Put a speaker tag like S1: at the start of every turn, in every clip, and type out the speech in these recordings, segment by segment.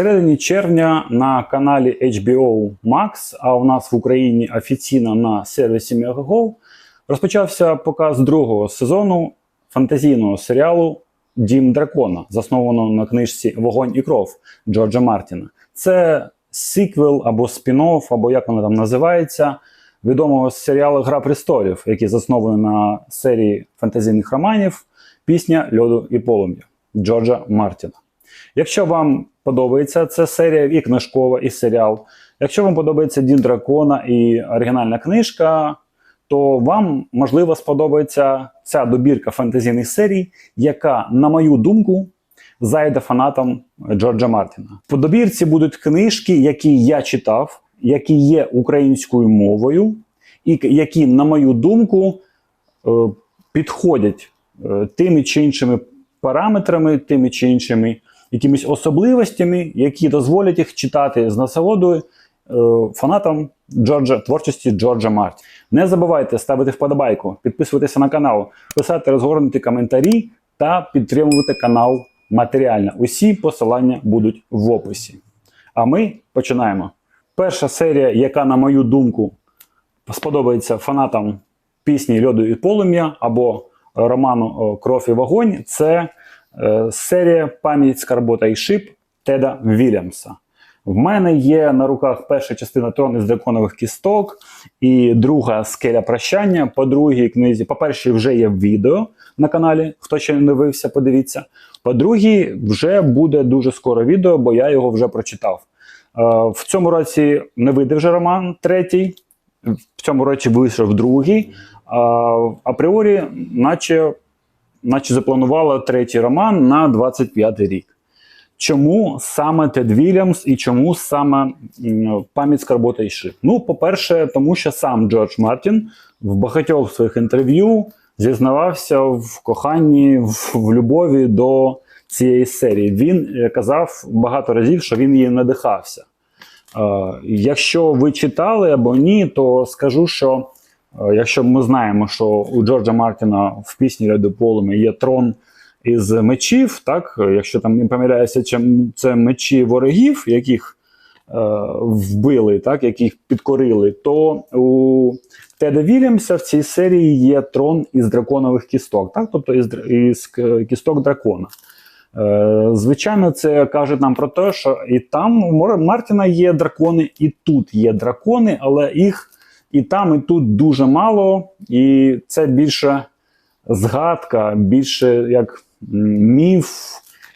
S1: середині червня на каналі HBO Max, а у нас в Україні офіційно на сервісі Megago, розпочався показ другого сезону фантазійного серіалу Дім дракона, заснованого на книжці Вогонь і кров Джорджа Мартіна. Це сиквел або спін-офф, або як воно там називається, відомого серіалу Гра престолів, який заснований на серії фантазійних романів Пісня льоду і полум'я Джорджа Мартіна. Якщо вам подобається ця серія і книжкова, і серіал, якщо вам подобається Дім дракона і оригінальна книжка, то вам можливо сподобається ця добірка фантазійних серій, яка, на мою думку, зайде фанатам Джорджа Мартіна. По добірці будуть книжки, які я читав, які є українською мовою, і які, на мою думку, е, підходять е, тими чи іншими параметрами, тими чи іншими якимись особливостями, які дозволять їх читати з насолодою е, фанатам Джорджа творчості Джорджа Мартіна. Не забувайте ставити вподобайку, підписуватися на канал, писати розгорнуті коментарі та підтримувати канал матеріально. Усі посилання будуть в описі. А ми починаємо. Перша серія, яка, на мою думку, сподобається фанатам пісні Льоду і полум'я або роману Кров і вогонь, це серія Пам'ять скарбота і шип Теда Вільямса. В мене є на руках перша частина трон із драконових кісток і друга скеля прощання. По другій книзі, по першій, вже є відео на каналі. Хто ще не дивився, подивіться. По другій, вже буде дуже скоро відео, бо я його вже прочитав. Е, В цьому році не вийде вже роман третій, в цьому році вийшов другий. А апріорі, наче, наче запланувала третій роман на 25 рік. Чому саме Тед Вільямс і чому саме пам'ять скарбота і? Ну, по-перше, тому що сам Джордж Мартін в багатьох своїх інтерв'ю зізнавався в коханні, в, в любові до цієї серії. Він е, казав багато разів, що він її надихався. Е, Якщо ви читали або ні, то скажу, що якщо ми знаємо, що у Джорджа Мартіна в пісні Льоду Полум'я є трон із мечів, так, якщо там не помиляюся, це мечі ворогів, яких е, вбили, так, яких підкорили, то у Теда Вільямса в цій серії є трон із драконових кісток, так, тобто із, із кісток дракона. Е, Звичайно, це каже нам про те, що і там у Мартіна є дракони, і тут є дракони, але їх і там, і тут дуже мало, і це більше згадка, більше як міф,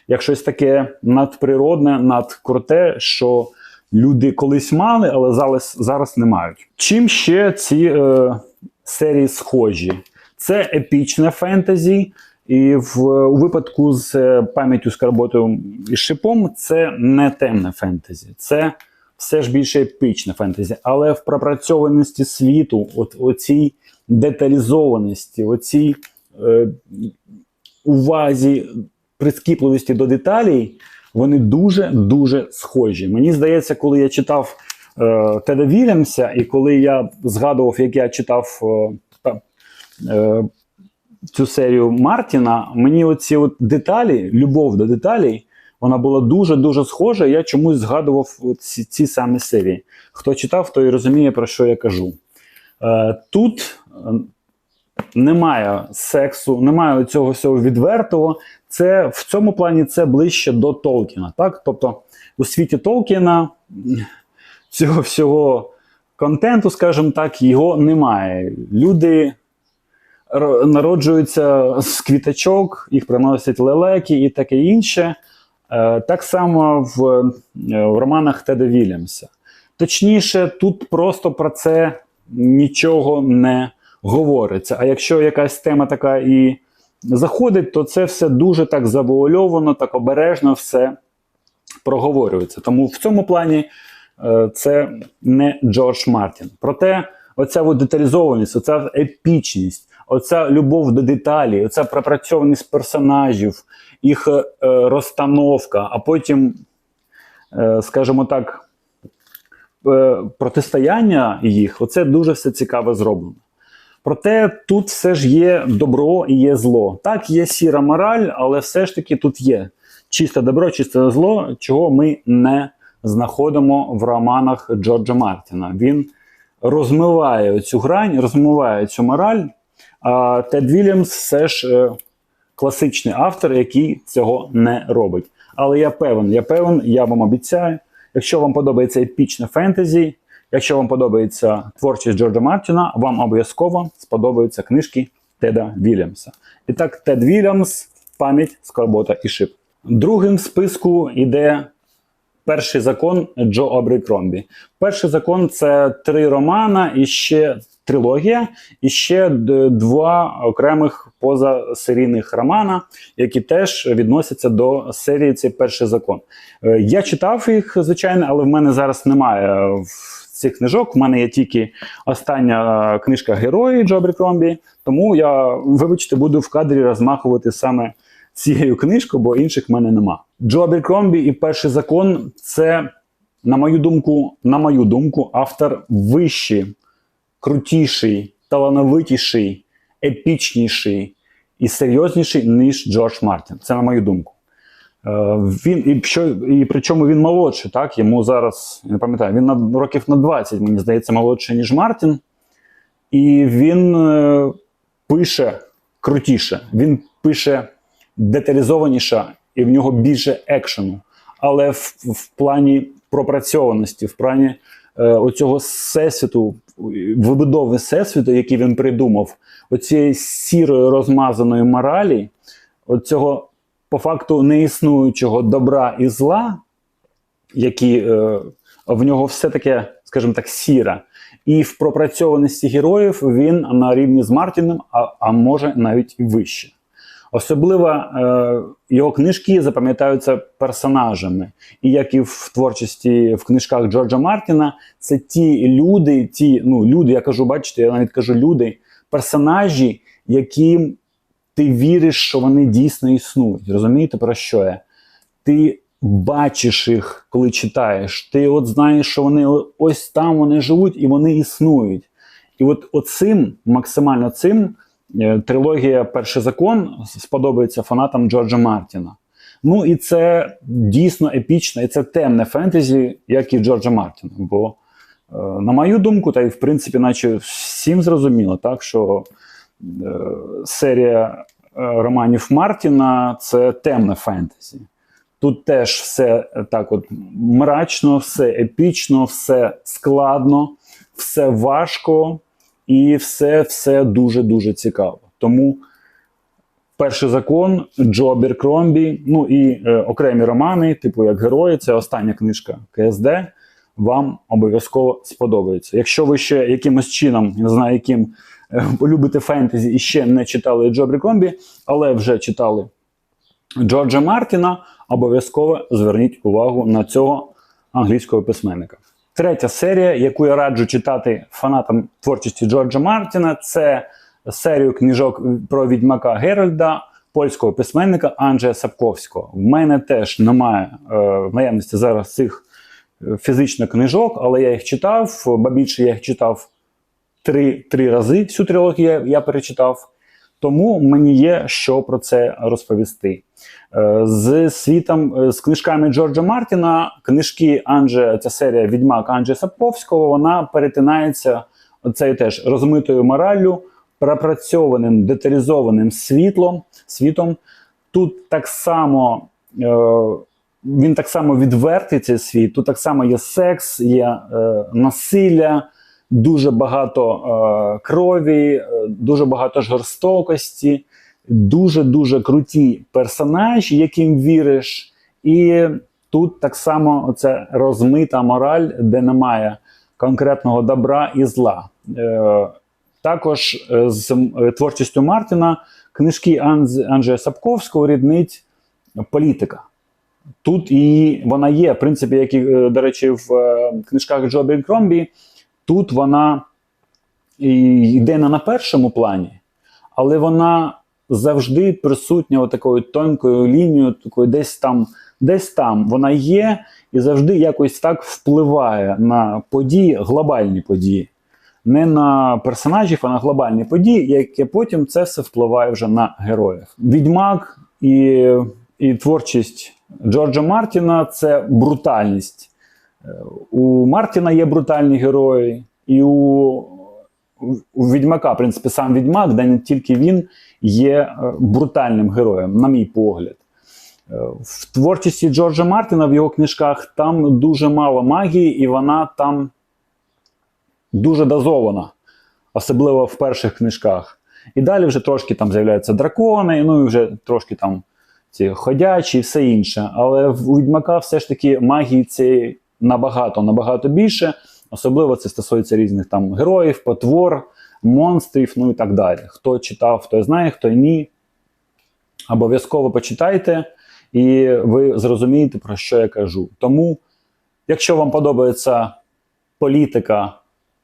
S1: як щось таке надприродне, надкруте, що люди колись мали, але зараз, зараз не мають. Чим ще ці е, серії схожі? Це епічне фентезі, і в, у випадку з е, пам'яттю скарботою і шипом це не темне фентезі. Це все ж більше епічне фентезі. Але в пропрацьованості світу, от оцій деталізованості, оцій е, увазі, прискіпливості до деталей, вони дуже-дуже схожі. Мені здається, коли я читав е, Теда Вільямса, і коли я згадував, як я читав е, е, цю серію Мартіна, мені оці от деталі, любов до деталей, вона була дуже-дуже схожа. Я чомусь згадував ці, ці самі серії. Хто читав, той розуміє, про що я кажу. Е, тут е, немає сексу, немає цього всього відвертого. Це в цьому плані це ближче до Толкіна. Так? Тобто у світі Толкіна цього всього контенту, скажімо так, його немає. Люди народжуються з квіточок, їх приносять лелеки і таке інше. Е, Так само в, е, в романах Теда Вільямса. Точніше, тут просто про це нічого не говориться. А якщо якась тема така і заходить, то це все дуже так завуальовано, так обережно все проговорюється. Тому в цьому плані е, це не Джордж Мартін. Проте, оця от деталізованість, оця епічність, оця любов до деталі, оця пропрацьованість персонажів, їх е, розстановка, а потім, е, скажімо так, е, протистояння їх, оце дуже все цікаво зроблено. Проте тут все ж є добро і є зло. Так, є сіра мораль, але все ж таки тут є чисте добро, чисте зло, чого ми не знаходимо в романах Джорджа Мартіна. Він розмиває цю грань, розмиває цю мораль. А Тед Вільямс все ж е, класичний автор, який цього не робить. Але я певен, я певен, я вам обіцяю, якщо вам подобається епічне фентезі, якщо вам подобається творчість Джорджа Мартіна, вам обов'язково сподобаються книжки Теда Вільямса. І так, Тед Вільямс, пам'ять, скорбота і шип. Другим в списку йде перший закон Джо Обрікромбі. Перший закон це три романа і ще трилогія, і ще два окремих позасерійних романа, які теж відносяться до серії цей перший закон. Е, Я читав їх, звичайно, але в мене зараз немає в цих книжок. У мене є тільки остання книжка Герої Джо Абрікромбі, тому я, вибачте, буду в кадрі розмахувати саме цією книжкою, бо інших в мене нема. Джо Абрікромбі і перший закон це, на мою думку, на мою думку, автор вищий, крутіший, талановитіший, епічніший і серйозніший, ніж Джордж Мартін. Це на мою думку. Е, Він і що і причому він молодший, так йому зараз я не пам'ятаю, він на років на 20, мені здається, молодший, ніж Мартін. І він е, пише крутіше, він пише деталізованіше, і в нього більше екшену. Але в, в плані пропрацьованості, в плані е, оцього всесвіту, вибудови всесвіту, який він придумав, оцієї сірої розмазаної моралі, оцього по факту неіснуючого добра і зла, які е, в нього все таке, скажімо так, сіре. І в пропрацьованості героїв він на рівні з Мартіном, а, а може навіть вище. Особливо е, його книжки запам'ятаються персонажами. І як і в творчості в книжках Джорджа Мартіна, це ті люди, ті, ну, люди, я кажу, бачите, я навіть кажу люди, персонажі, яким ти віриш, що вони дійсно існують. Розумієте, про що я? Ти бачиш їх, коли читаєш. Ти от знаєш, що вони ось там вони живуть і вони існують. І от оцим, максимально цим, трилогія Перший закон сподобається фанатам Джорджа Мартіна. Ну і це дійсно епічне, і це темне фентезі, як і Джорджа Мартіна. Бо, е, на мою думку, та й в принципі, наче всім зрозуміло, так, що е, серія е, романів Мартіна це темне фентезі. Тут теж все е, так от мрачно, все епічно, все складно, все важко і все, все дуже-дуже цікаво. Тому перший закон Джо Аберкромбі, ну і е, окремі романи, типу як герої, це остання книжка КСД. Вам обов'язково сподобається. Якщо ви ще якимось чином, не знаю, яким е, полюбите фентезі і ще не читали Джо Аберкромбі, але вже читали Джорджа Мартіна, обов'язково зверніть увагу на цього англійського письменника. Третя серія, яку я раджу читати фанатам творчості Джорджа Мартіна, це серію книжок про відьмака Геральда, польського письменника Анджея Сапковського. В мене теж немає е, наявності зараз цих е, фізичних книжок, але я їх читав, ба більше я їх читав три, три рази. Всю трилогію я, я перечитав. Тому мені є що про це розповісти. Е, З світом, е, з книжками Джорджа Мартіна, книжки Анже, ця серія Відьмак Анджея Сапковського, вона перетинається оцею теж розмитою мораллю, пропрацьованим, деталізованим світлом, світом. Тут так само е, він так само відвертий цей світ, тут так само є секс, є насилля дуже багато е, крові, е, дуже багато жорстокості, дуже дуже круті персонажі, яким віриш. І тут так само оця розмита мораль, де немає конкретного добра і зла. Е, також з творчістю Мартіна книжки Анджея Сапковського ріднить політика. Тут і вона є, в принципі, як і, до речі, в книжках Джо Кромбі, тут вона йде не на першому плані, але вона завжди присутня отакою тонкою лінією, такою десь там, десь там вона є і завжди якось так впливає на події, глобальні події. Не на персонажів, а на глобальні події, яке потім це все впливає вже на героїв. Відьмак і, і творчість Джорджа Мартіна це брутальність. У Мартіна є брутальні герої, і у, у Відьмака, в принципі, сам Відьмак, де не тільки він є е, брутальним героєм, на мій погляд. Е, В творчості Джорджа Мартіна в його книжках там дуже мало магії, і вона там дуже дозована, особливо в перших книжках. І далі вже трошки там з'являються дракони, ну і вже трошки там ці ходячі і все інше. Але у Відьмака все ж таки магії цієї набагато, набагато більше. Особливо це стосується різних там героїв, потвор, монстрів, ну і так далі. Хто читав, хто знає, хто ні. Обов'язково почитайте, і ви зрозумієте, про що я кажу. Тому, якщо вам подобається політика,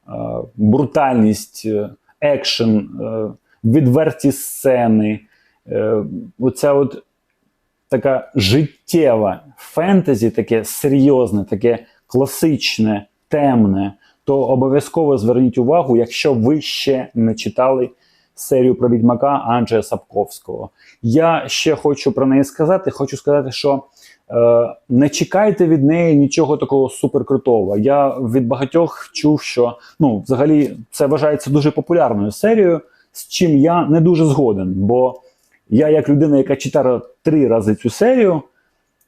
S1: е, брутальність, е, екшен, е, відверті сцени, оця от така життєва фентезі, таке серйозне, таке класичне, темне, то обов'язково зверніть увагу, якщо ви ще не читали серію про відьмака Анджея Сапковського. Я ще хочу про неї сказати. Хочу сказати, що е, не чекайте від неї нічого такого суперкрутого. Я від багатьох чув, що ну, взагалі це вважається дуже популярною серією, з чим я не дуже згоден. Бо я, як людина, яка читала три рази цю серію,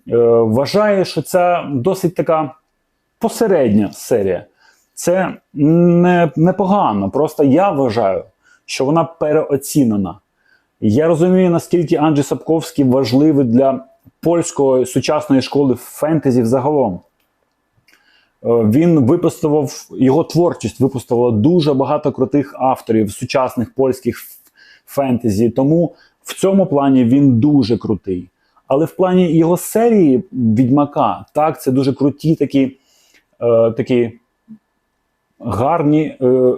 S1: е, вважаю, що це досить така посередня серія. Це не, непогано. Просто я вважаю, що вона переоцінена. Я розумію, наскільки Анджей Сапковський важливий для польської сучасної школи фентезі взагалом. Е, Він випустував його творчість, випустувала дуже багато крутих авторів сучасних польських фентезі. Тому в цьому плані він дуже крутий. Але в плані його серії Відьмака, так, це дуже круті такі, такі гарні е,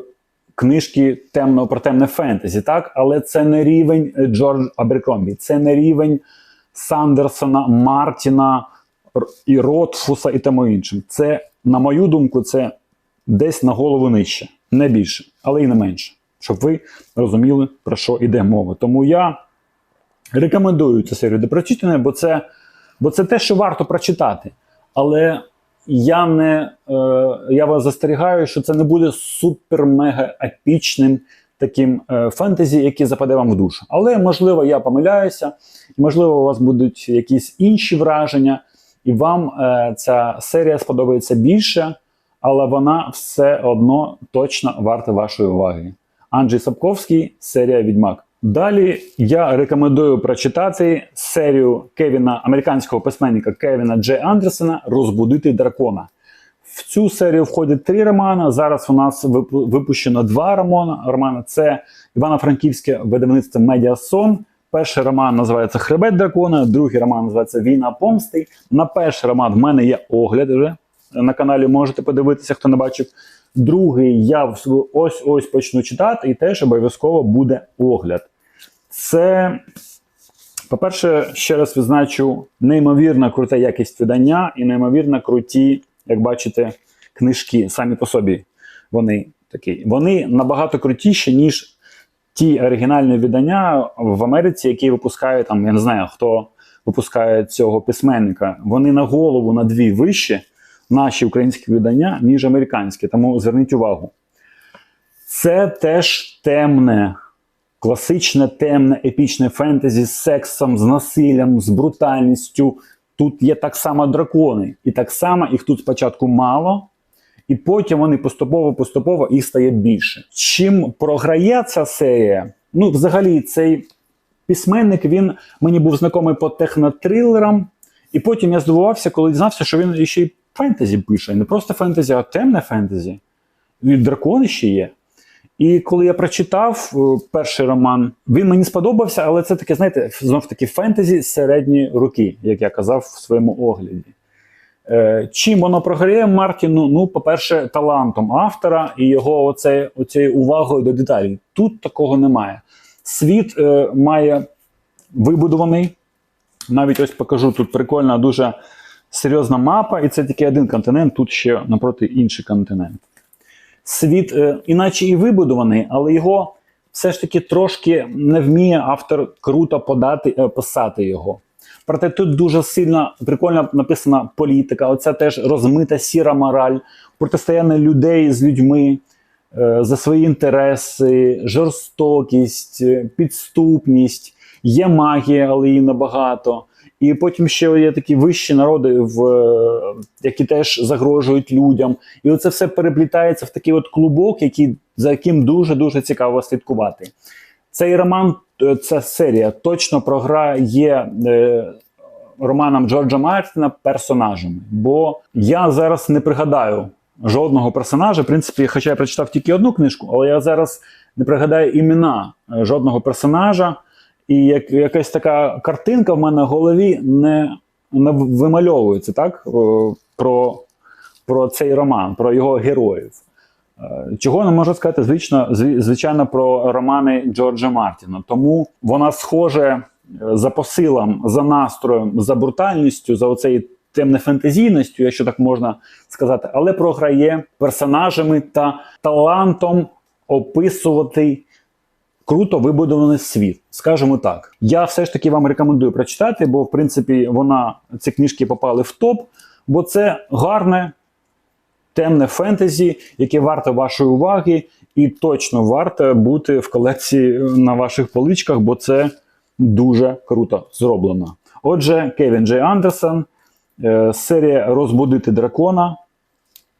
S1: книжки темного про темне фентезі, так? Але це не рівень е, Джордж Аберкромбі, це не рівень Сандерсона, Мартіна і Ротфуса і тому іншим. Це, на мою думку, це десь на голову нижче, не більше, але і не менше. Щоб ви розуміли, про що йде мова. Тому я рекомендую цю серію до прочитання, бо це, бо це те, що варто прочитати. Але я не е, я вас застерігаю, що це не буде супер-мега епічним таким е, фентезі, який западе вам в душу. Але можливо, я помиляюся, можливо, у вас будуть якісь інші враження, і вам е, ця серія сподобається більше, але вона все одно точно варта вашої уваги. Анджей Сапковський, серія Відьмак. Далі я рекомендую прочитати серію Кевіна, американського письменника Кевіна Дже Андерсона Розбудити дракона. В цю серію входять три романи. Зараз у нас випущено два романи. Це Івано-Франківське видавництво Медіасон. Перший роман називається Хребет дракона, другий роман називається Війна помсти. На перший роман в мене є огляд вже на каналі. Можете подивитися, хто не бачив. Другий я ось ось почну читати, і теж обов'язково буде огляд. Це, по-перше, ще раз відзначу неймовірна крута якість видання і неймовірно круті, як бачите, книжки самі по собі. Вони такі. Вони набагато крутіші, ніж ті оригінальні видання в Америці, які випускає там, я не знаю, хто випускає цього письменника. Вони на голову на дві вищі, наші українські видання, ніж американські. Тому зверніть увагу. Це теж темне, класичне, темне, епічне фентезі з сексом, з насиллям, з брутальністю. Тут є так само дракони, і так само їх тут спочатку мало, і потім вони поступово-поступово їх стає більше. Чим програє ця серія? Ну, взагалі, цей письменник він мені був знайомий по технотрилерам, і потім я здивувався, коли дізнався, що він ще й фентезі пише. Не просто фентезі, а темне фентезі. І дракони ще є. І коли я прочитав е, перший роман, він мені сподобався, але це таке, знаєте, знов таки фентезі середні руки, як я казав в своєму огляді. Е, чим воно програє Мартіну? Ну, по-перше, талантом автора і його оце, оцією увагою до деталей. Тут такого немає. Світ е, має вибудований. Навіть ось покажу тут прикольна, дуже серйозна мапа, і це тільки один континент, тут ще напроти інший континент. Світ, е, іначе і вибудований, але його все ж таки трошки не вміє автор круто подати, е, писати його. Проте тут дуже сильно прикольно написана політика. Оця теж розмита сіра мораль, протистояння людей з людьми е, за свої інтереси, жорстокість, е, підступність. Є магія, але її набагато. І потім ще є такі вищі народи, в, е, які теж загрожують людям. І оце все переплітається в такий от клубок, який, за яким дуже-дуже цікаво слідкувати. Цей роман, е, ця серія точно програє е, романом Джорджа Мартіна персонажами. Бо я зараз не пригадаю жодного персонажа. В принципі, хоча я прочитав тільки одну книжку, але я зараз не пригадаю імена е, жодного персонажа. І як, якась така картинка в мене в голові не, не вимальовується так? Про, про цей роман, про його героїв. Е, Чого не можу сказати, звично, звичайно, про романи Джорджа Мартіна. Тому вона схоже за посилом, за настроєм, за брутальністю, за оцею темнефентезійністю, якщо так можна сказати, але програє персонажами та талантом описувати круто вибудований світ. Скажімо так. Я все ж таки вам рекомендую прочитати, бо в принципі вона ці книжки попали в топ, бо це гарне темне фентезі, яке варте вашої уваги, і точно варте бути в колекції на ваших поличках, бо це дуже круто зроблено. Отже, Кевін Джей Андерсон, е, серія Розбудити дракона.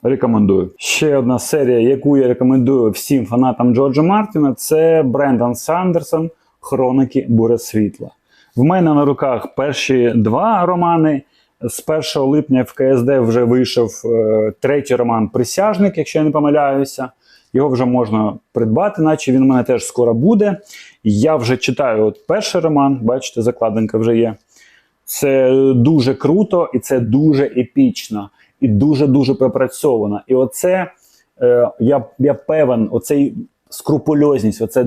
S1: Рекомендую. Ще одна серія, яку я рекомендую всім фанатам Джорджа Мартіна, це Брендан Сандерсон Хроники Буря світла. В мене на руках перші два романи. З 1 липня в КСД вже вийшов е, третій роман Присяжник, якщо я не помиляюся. Його вже можна придбати, наче він у мене теж скоро буде. Я вже читаю от перший роман, бачите, закладинка вже є. Це дуже круто і це дуже епічно, і дуже-дуже пропрацьовано. І оце е, я, я певен, оцей скрупульозність, оце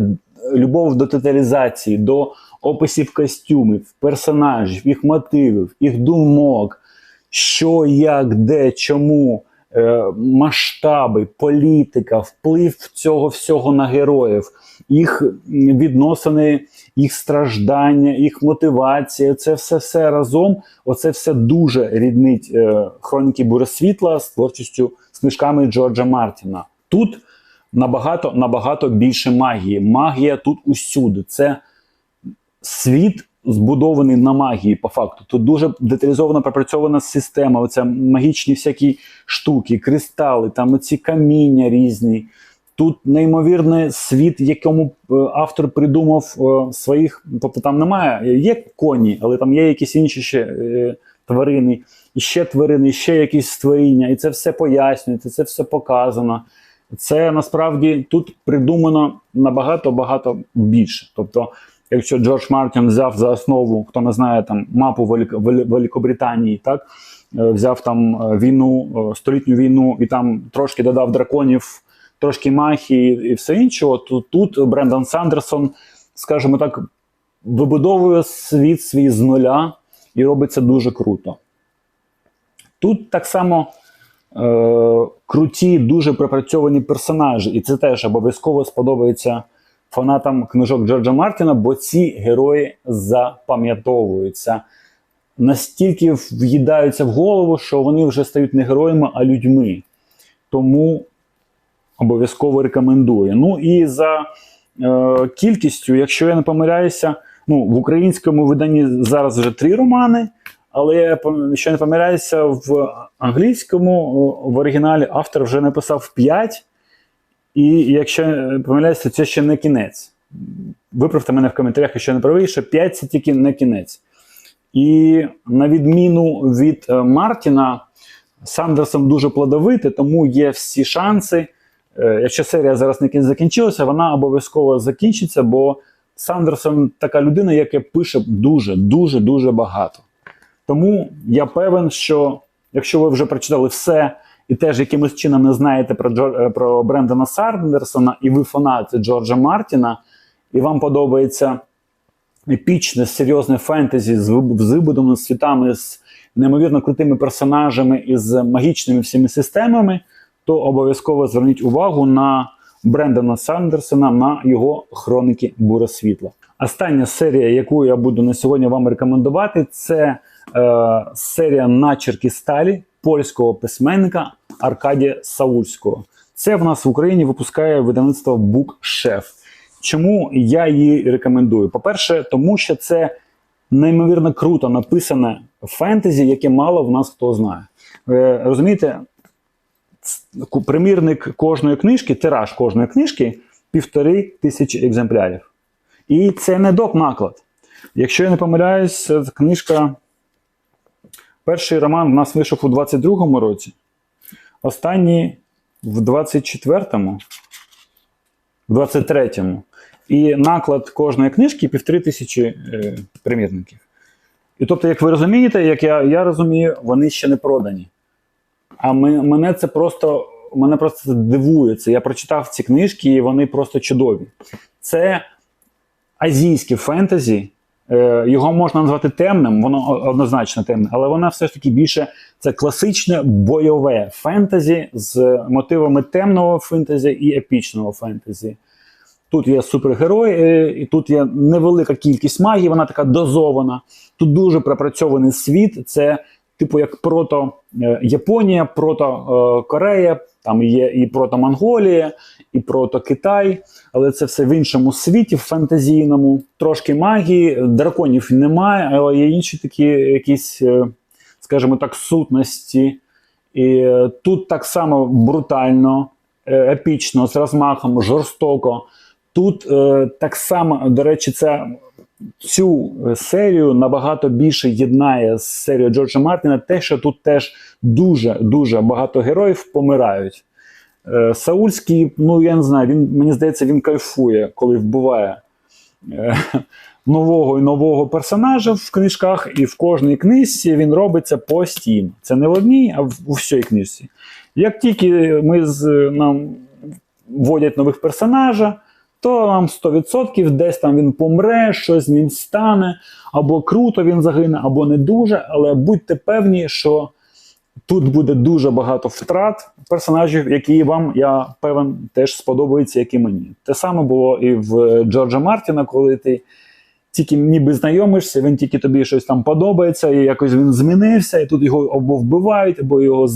S1: любов до тоталізації, до описів костюмів, персонажів, їх мотивів, їх думок, що, як, де, чому, е, масштаби, політика, вплив цього всього на героїв, їх відносини, їх страждання, їх мотивація. Це все все разом. Оце все дуже ріднить е, хроніки Бури світла з творчістю з книжками Джорджа Мартіна. Тут набагато набагато більше магії. Магія тут усюди. Це світ збудований на магії, по факту. Тут дуже деталізовано пропрацьована система. Оця магічні всякі штуки, кристали, там оці каміння різні. Тут неймовірний світ, якому е, автор придумав е, своїх. Тобто там немає, є коні, але там є якісь інші ще е, тварини, і ще тварини, і ще якісь створіння, і це все пояснюється, це все показано. Це насправді тут придумано набагато багато більше. Тобто, якщо Джордж Мартін взяв за основу, хто не знає там мапу Велик... Великобританії, так взяв там війну, столітню війну, і там трошки додав драконів, трошки магії і все іншого, то тут Брендан Сандерсон, скажімо так, вибудовує світ свій з нуля і робить це дуже круто. Тут так само е, круті, дуже пропрацьовані персонажі, і це теж обов'язково сподобається фанатам книжок Джорджа Мартіна, бо ці герої запам'ятовуються. Настільки в'їдаються в голову, що вони вже стають не героями, а людьми. Тому обов'язково рекомендую. Ну і за е, кількістю, якщо я не помиляюся, ну, в українському виданні зараз вже три романи, але я не помиляюся, в англійському в оригіналі автор вже написав 5. І якщо не помиляюся, це ще не кінець. Виправте мене в коментарях, якщо не правий, що 5 це тільки не кінець. І на відміну від е, Мартіна, Сандерсон дуже плодовитий, тому є всі шанси. Е, Якщо серія зараз не закінчилася, вона обов'язково закінчиться, бо Сандерсон така людина, яка пише дуже, дуже, багато. Тому я певен, що якщо ви вже прочитали все і теж якимось чином не знаєте про, Джор... е, про Брендана Сандерсона, і ви фанат Джорджа Мартіна, і вам подобається епічне, серйозне фентезі з вибудованими світами, з неймовірно крутими персонажами і з магічними всіми системами, то обов'язково зверніть увагу на Брендана Сандерсона, на його хроники Бура світла. Остання серія, яку я буду на сьогодні вам рекомендувати, це е, серія Начерки сталі польського письменника Аркадія Саульського. Це в нас в Україні випускає видавництво Букшеф. Чому я її рекомендую? По-перше, тому що це неймовірно круто написане фентезі, яке мало в нас хто знає. Е, розумієте, примірник кожної книжки, тираж кожної книжки півтори тисячі екземплярів. І це не доп наклад. Якщо я не помиляюсь, книжка. Перший роман в нас вийшов у 22-му році, останній в 24-му, в 23-му. І наклад кожної книжки півтори тисячі е, примірників. І тобто, як ви розумієте, як я, я розумію, вони ще не продані. А мене це просто мене просто дивує. Це я прочитав ці книжки, і вони просто чудові. Це азійське фентезі. Е, Його можна назвати темним, воно однозначно темне, але воно все ж таки більше це класичне бойове фентезі з мотивами темного фентезі і епічного фентезі. Тут є супергерой, е, і тут є невелика кількість магії, вона така дозована. Тут дуже пропрацьований світ. Це типу як прото е, Японія, прото е, Корея, там є і прото Монголія, і прото Китай, але це все в іншому світі, в фантазійному. Трошки магії, драконів немає, але є інші такі якісь, е, скажімо так, сутності. І тут так само брутально, епічно, з розмахом, жорстоко. Тут е, так само, до речі, це цю е, серію набагато більше єднає з серією Джорджа Мартіна те, що тут теж дуже дуже багато героїв помирають. Е, Саульський, ну я не знаю, він мені здається, він кайфує, коли вбиває е, нового і нового персонажа в книжках, і в кожній книжці він робиться постійно. Це не в одній, а в всій книжці. Як тільки ми з нам вводять нових персонажа, то нам 100% десь там він помре, щось ним стане, або круто він загине, або не дуже. Але будьте певні, що тут буде дуже багато втрат персонажів, які вам, я певен, теж сподобаються, як і мені. Те саме було і в Джорджа Мартіна, коли ти тільки ніби знайомишся, він тільки тобі щось там подобається, і якось він змінився, і тут його або вбивають, або його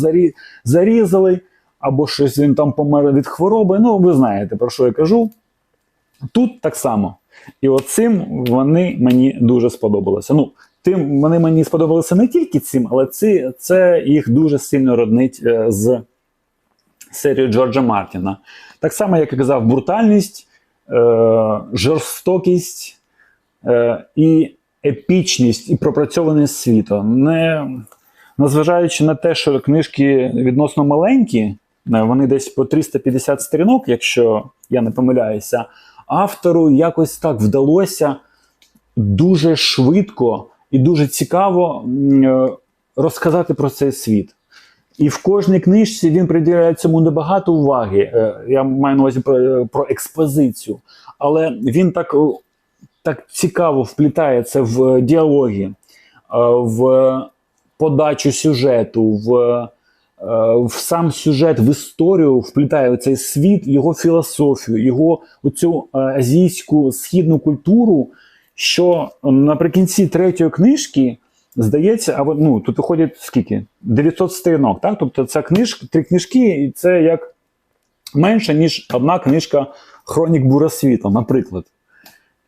S1: зарізали, або щось він там помер від хвороби. Ну, ви знаєте, про що я кажу. Тут так само. І оцим вони мені дуже сподобалися. Ну, тим вони мені сподобалися не тільки цим, але це, це їх дуже сильно роднить е, з серією Джорджа Мартіна. Так само, як я казав, брутальність, е, жорстокість е, і епічність, і пропрацьованість світу. Не, незважаючи на те, що книжки відносно маленькі, е, вони десь по 350 сторінок, якщо я не помиляюся, автору якось так вдалося дуже швидко і дуже цікаво е, розказати про цей світ. І в кожній книжці він приділяє цьому небагато уваги. Е, Я маю на увазі про, про експозицію. Але він так, так цікаво вплітається в діалоги, е, в подачу сюжету, в, е, в сам сюжет, в історію вплітає цей світ, його філософію, його оцю е, азійську східну культуру, що наприкінці третьої книжки здається, а ну, тут виходить скільки? 900 сторінок. Так? Тобто ця книжка, три книжки, і це як менше, ніж одна книжка Хронік Бурасвіту, наприклад.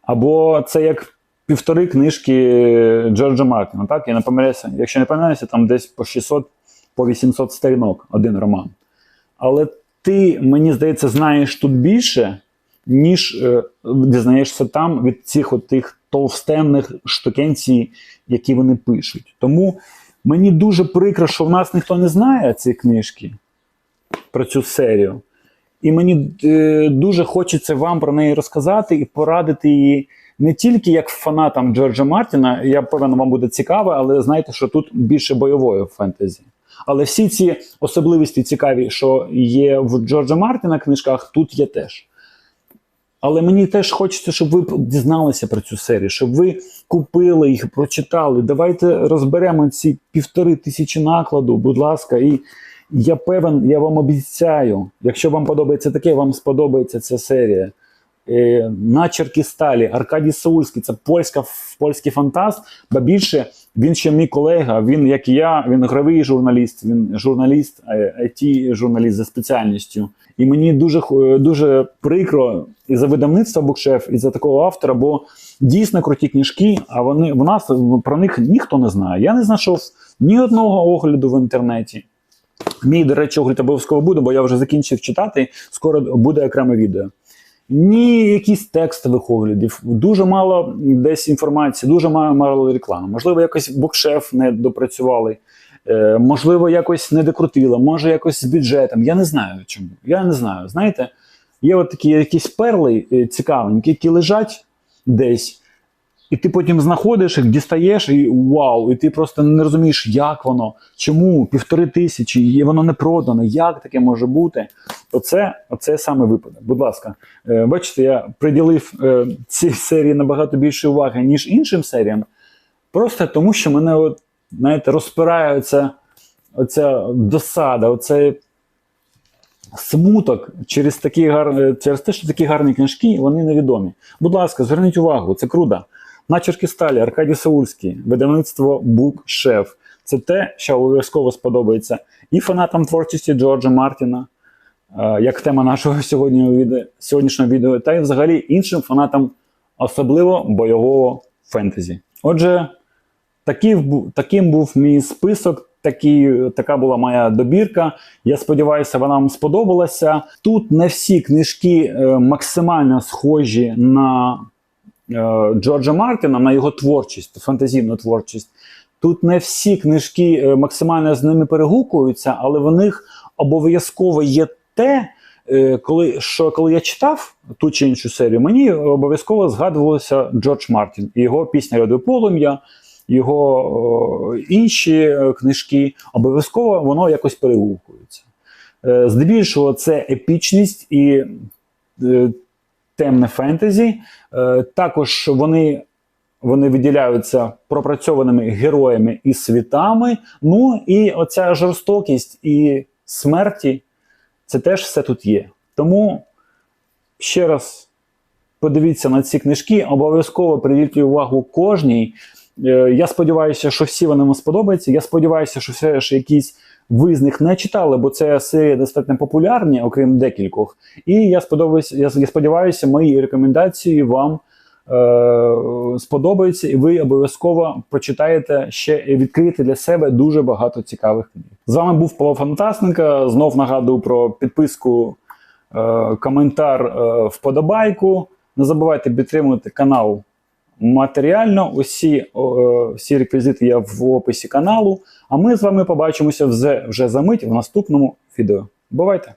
S1: Або це як півтори книжки Джорджа Мартіна. Так? Я не помиляюся, якщо не помиляюся, там десь по 600 по 800 сторінок один роман. Але ти, мені здається, знаєш тут більше, ніж е, дізнаєшся там від цих от товстенних штукенцій, які вони пишуть. Тому мені дуже прикро, що в нас ніхто не знає ці книжки про цю серію. І мені е, дуже хочеться вам про неї розказати і порадити її не тільки як фанатам Джорджа Мартіна, я певно, вам буде цікаво, але знаєте, що тут більше бойової фентезі. Але всі ці особливості цікаві, що є в Джорджа Мартіна книжках, тут є теж. Але мені теж хочеться, щоб ви дізналися про цю серію, щоб ви купили їх, прочитали. Давайте розберемо ці півтори тисячі накладу, будь ласка, і я певен, я вам обіцяю, якщо вам подобається таке, вам сподобається ця серія. Е, начерки сталі, Аркадій Саульський, це польська, польський фантаст, ба більше він ще мій колега, він, як і я, він гравий журналіст, він журналіст, it журналіст за спеціальністю. І мені дуже, дуже прикро і за видавництво Букшеф, і за такого автора, бо дійсно круті книжки, а вони в нас про них ніхто не знає. Я не знайшов ні одного огляду в інтернеті. Мій, до речі, огляд обов'язково буде, бо я вже закінчив читати. Скоро буде окреме відео. Ні якісь текстових оглядів, дуже мало десь інформації, дуже мало, реклами. Можливо, якось букшеф не допрацювали, е, можливо, якось не докрутило, може якось з бюджетом. Я не знаю чому. Я не знаю. Знаєте, є от такі якісь перли е, цікавенькі, які лежать десь. І ти потім знаходиш їх, дістаєш, і вау, і ти просто не розумієш, як воно, чому півтори тисячі, і воно не продано, як таке може бути. Оце, оце саме випадок. Будь ласка, е, бачите, я приділив е, цій серії набагато більше уваги, ніж іншим серіям. Просто тому, що мене, от, знаєте, розпирає оця, оця досада, оцей смуток через, такі гар... через те, що такі гарні книжки, вони невідомі. Будь ласка, зверніть увагу, це круто. Начерки сталі, Аркадій Саульський, видавництво Букшеф. Це те, що обов'язково сподобається і фанатам творчості Джорджа Мартіна, е, як тема нашого сьогоднішнього відео, та й взагалі іншим фанатам, особливо бойового фентезі. Отже, такий, таким був мій список. Такі, така була моя добірка. Я сподіваюся, вона вам сподобалася. Тут не всі книжки е, максимально схожі на Джорджа Мартіна, на його творчість, фантазійну творчість. Тут не всі книжки е, максимально з ними перегукуються, але в них обов'язково є те, е, коли, що коли я читав ту чи іншу серію, мені обов'язково згадувалося Джордж Мартін і його пісня Ряду полум'я, його інші е, книжки. Обов'язково воно якось перегукується. Е, Здебільшого це епічність і е, темне фентезі. Е, Також вони, вони виділяються пропрацьованими героями і світами. Ну і оця жорстокість і смерті це теж все тут є. Тому ще раз подивіться на ці книжки, обов'язково приділіть увагу кожній. Е, Я сподіваюся, що всі вони вам сподобаються. Я сподіваюся, що все ж якісь ви з них не читали, бо це серії достатньо популярні, окрім декількох. І я сподобаюся, я, я сподіваюся, мої рекомендації вам е, сподобаються, і ви обов'язково прочитаєте ще і відкриєте для себе дуже багато цікавих книг. З вами був Павло Фантастенко. Знов нагадую про підписку, е, коментар, е, вподобайку. Не забувайте підтримувати канал матеріально. Усі, е, всі реквізити є в описі каналу. А ми з вами побачимося вже, вже за мить в наступному відео. Бувайте!